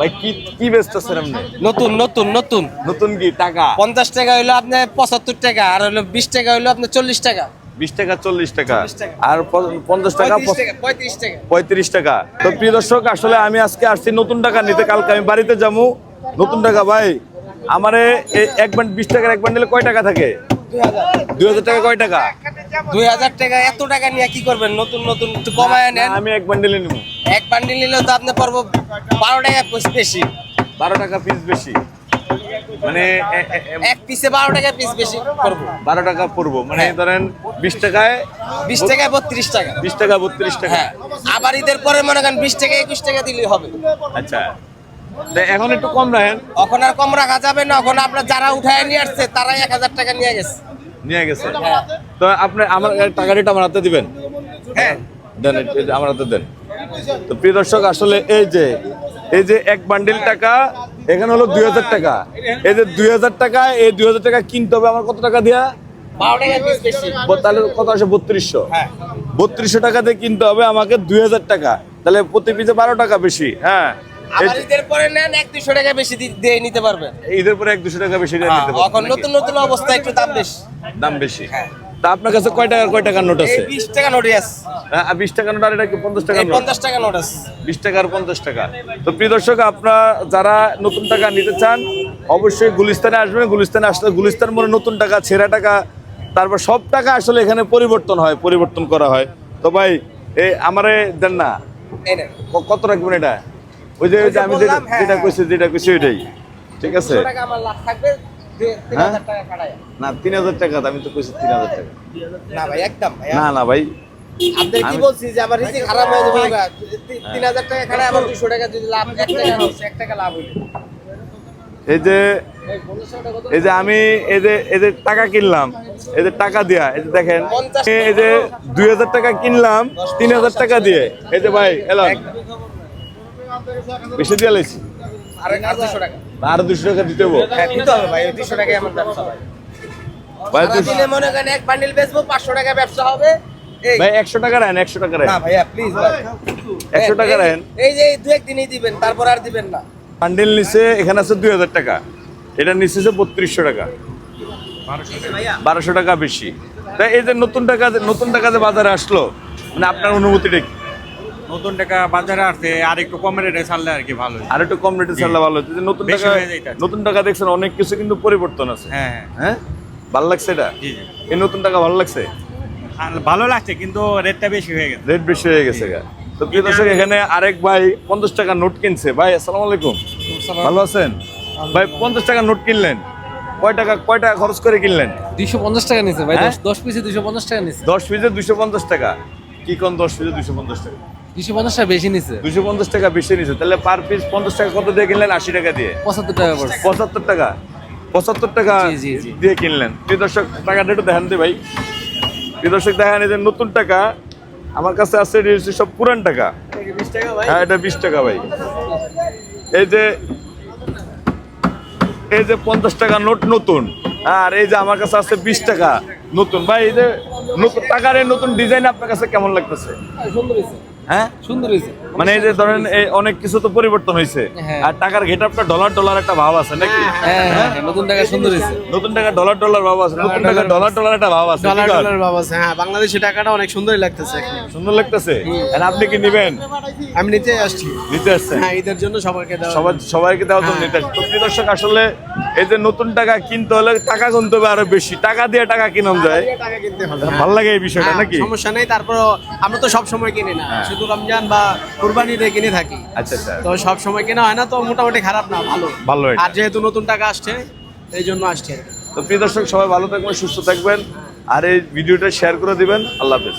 ভাই কি কি বেচতেছেন আপনি? নতুন নতুন নতুন। নতুন কি? টাকা? পঞ্চাশ টাকা হইল আপনার পঁচাত্তর টাকা আর হলো বিশ টাকা হইল আপনার চল্লিশ টাকা। বিশ টাকা চল্লিশ টাকা। আর পঞ্চাশ টাকা পঁয়ত্রিশ টাকা তো প্রিয় দর্শক আসলে আমি আজকে আসছি নতুন টাকা নিতে। কালকে আমি বাড়িতে যাব। নতুন টাকা ভাই। আমারে এক বান্ড বিশ টাকার এক বান্ডেলে কয় টাকা থাকে? দুই হাজার টাকা কয় টাকা? দুই হাজার টাকা এত টাকা নিয়ে কি করবেন? নতুন নতুন একটু কমায় নেন। আমি এক বান্ডেলে নিব। এক বান্ডিল নিলে তো আপনি পারব বারো টাকা পিস বেশি। বারো টাকা পিস বেশি। মানে এক পিসে বারো টাকা পিস বেশি করব। বারো টাকা পড়ব। মানে হ্যাঁ। ধরেন বিশ টাকায় বিশ টাকায় বত্রিশ টাকা। বিশ টাকা বত্রিশ টাকা। হ্যাঁ। আবার ঈদের পরে মনে করেন বিশ টাকা একুশ টাকা দিলেই হবে। আচ্ছা। এখন একটু কম রাখেন। এখন আর কম রাখা যাবে না। এখন আপনার যারা উঠায় নিয়ে আসছে তারাই এক হাজার টাকা নিয়ে গেছে। নিয়ে গেছে। হ্যাঁ। তো আপনি আমার টাকা রেট আমার হাতে দিবেন? হ্যাঁ। দেন আমার হাতে দেন। তো প্রিয় দর্শক আসলে এই যে এই যে এক বান্ডিল টাকা এখানে হলো দুই হাজার টাকা। এই যে দুই হাজার টাকা এই দুই হাজার টাকা কিনতে হবে আমার কত টাকা দিয়া? তাহলে কত আসে? বত্রিশশো। হ্যাঁ। বত্রিশশো টাকা দিয়ে কিনতে হবে আমাকে দুই হাজার টাকা। তাহলে প্রতি পিসে বারো টাকা বেশি হ্যাঁ। ঈদের পরে নেন এক দুশো টাকা বেশি দিয়ে নিতে পারবেন। ঈদের পরে এক দুশো টাকা বেশি দিয়ে নিতে পারব এখন নতুন নতুন অবস্থা একটু দাম বেশি। দাম বেশি। তা আপনার কাছে কয় টাকার কয় টাকার নোট আছে? বিশ টাকা নোট আছে হ্যাঁ, আর বিশ টাকা নোট আর এটা কি পঞ্চাশ টাকা নোট পঞ্চাশ টাকা নোট আছে বিশ টাকা আর পঞ্চাশ টাকা। তো প্রিয় দর্শক আপনারা যারা নতুন টাকা নিতে চান অবশ্যই গুলিস্তানে আসবেন। গুলিস্তানে আসলে গুলিস্তান মনে নতুন টাকা ছেঁড়া টাকা তারপর সব টাকা আসলে এখানে পরিবর্তন হয় পরিবর্তন করা হয়। তো ভাই এই আমারে দেন না। কত রাখবেন এটা? ওই যে আমি যেটা হ্যাঁ, যেটা হ্যাঁ। কইছি যেটা কইছি ওইটাই। ঠিক আছে? টাকা আমার লাভ থাকবে হ্যাঁ? না তিন হাজার টাকা আমি তো কইছি তিন হাজার টাকা। না ভাই একদম না না ভাই। আপনাদের কি বলছি যে আমার রিজিক খারাপ হয়ে যাবে? তিন হাজার টাকা খাড়া আবার দুশো টাকা যদি লাভ এক টাকা এক টাকা লাভ হইলে এই যে এই যে আমি এই যে এই যে টাকা কিনলাম এই যে টাকা দিয়া এই যে দেখেন এই যে দুই হাজার টাকা কিনলাম তিন হাজার টাকা দিয়ে। এই যে ভাই এলাম বেশি দিয়ে টাকা। আর দুশো টাকা দিতে হব। হ্যাঁ দিতে হবে ভাই দুশো টাকায় আমার ব্যবসা ভাই মনে করেন এক বান্ডিল বেচবো পাঁচশো টাকা ব্যবসা হবে। ভাই একশো টাকা রাখেন একশো টাকা না ভাইয়া প্লিজ একশো টাকা রাখেন এই যে দু একদিনই দিবেন তারপর আর দিবেন না। বান্ডেল নিচে এখানে আছে দুই হাজার টাকা। এটা নিচে আছে বত্রিশশো টাকা। বারোশো টাকা বেশি। তাই এই যে নতুন টাকা যে- নতুন টাকা যে বাজারে আসলো মানে আপনার অনুভূতিটা কি? নতুন টাকা বাজারে আসছে আর একটু কম রেটে ছাড়লে আর কি ভালো আর একটু কম রেটে ছাড়লে ভালো হতো নতুন টাকা নতুন টাকা দেখছেন অনেক কিছু কিন্তু পরিবর্তন আছে। হ্যাঁ হ্যাঁ। হ্যাঁ? ভালো লাগছে এটা? এই নতুন টাকা ভালো লাগছে? ভালো লাগছে কিন্তু রেটটা বেশি হয়ে গেছে। রেট বেশি হয়ে গেছে তো প্রিয় দর্শক এখানে আরেক ভাই পঞ্চাশ টাকা নোট কিনছে। ভাই আসসালামু আলাইকুম। ভালো আছেন? ভাই পঞ্চাশ টাকা নোট কিনলেন। কয় টাকা কয় টাকা খরচ করে কিনলেন? দুইশো পঞ্চাশ টাকা নিছে ভাই হ্যাঁ? দশ পিসে দুইশো পঞ্চাশ টাকা নিছে। দশ পিসে দুশো পঞ্চাশ টাকা। কি কোন দশ পিসে দুইশো পঞ্চাশ টাকা? দুইশো পঞ্চাশ টাকা বেশি নিছে। দুশো পঞ্চাশ টাকা বেশি নিছে। তাহলে পার পিস পঞ্চাশ টাকা কত দিয়ে কিনলেন? আশি টাকা দিয়ে। পঁচাত্তর টাকা পড়ছে। পঁচাত্তর টাকা? পঁচাত্তর টাকা। দিয়ে কিনলেন। প্রিয় দর্শক টাকাটা একটু দেখান দে ভাই। প্রিয় দর্শক দেখেন এই যে নতুন টাকা। আমার কাছে আছে সব পুরান টাকা। হ্যাঁ এটা বিশ টাকা ভাই। এই যে এই যে পঞ্চাশ টাকা নোট নতুন। আর এই যে আমার কাছে আছে বিশ টাকা নতুন। ভাই এই যে নতুন টাকার এই নতুন ডিজাইন আপনার কাছে কেমন লাগতেছে? হ্যাঁ? সুন্দর হয়েছে। মানে এই যে ধরেন অনেক কিছু তো পরিবর্তন হয়েছে। হ্যাঁ। আর টাকার ঘেট আপনার ডলার ডলার একটা ভাব আছে নাকি? হ্যাঁ হ্যাঁ নতুন টাকা সুন্দর হয়েছে। নতুন টাকা ডলার ডলার ভাব আছে নতুন টাকা ডলার ডলার একটা ভাব আছে ডলার ডলার বাবা আছে। হ্যাঁ বাংলাদেশি টাকাটা অনেক সুন্দরই লাগতেছে সুন্দর লাগতেছে? আর আপনি কি নিবেন? আমি নিতে আসছি। নিতে আসছেন? হ্যাঁ ঈদের জন্য সবাইকে সবাই সবাইকে দেওয়া তো নিতে আসছে। তো দর্শক আসলে এই যে নতুন টাকা কিনতে হলে টাকা গুনতে হবে আরও বেশি। টাকা দিয়ে টাকা কিনন যায়। টাকা কিনতে হবে ভালো লাগে এই বিষয়টা নাকি? সমস্যা নেই তারপর আমরা তো সব সময় কিনি না। শুধু রমজান বা কুরবানিতে কিনে থাকি। আচ্ছা আচ্ছা। তো সব সময় কেনা হয় না তো মোটামুটি খারাপ না ভালো। ভালো আর যেহেতু নতুন টাকা আসছে এই জন্য আসছে তো প্রিয় দর্শক সবাই ভালো থাকবেন সুস্থ থাকবেন। আর এই ভিডিওটা শেয়ার করে দিবেন। আল্লাহ হাফেজ।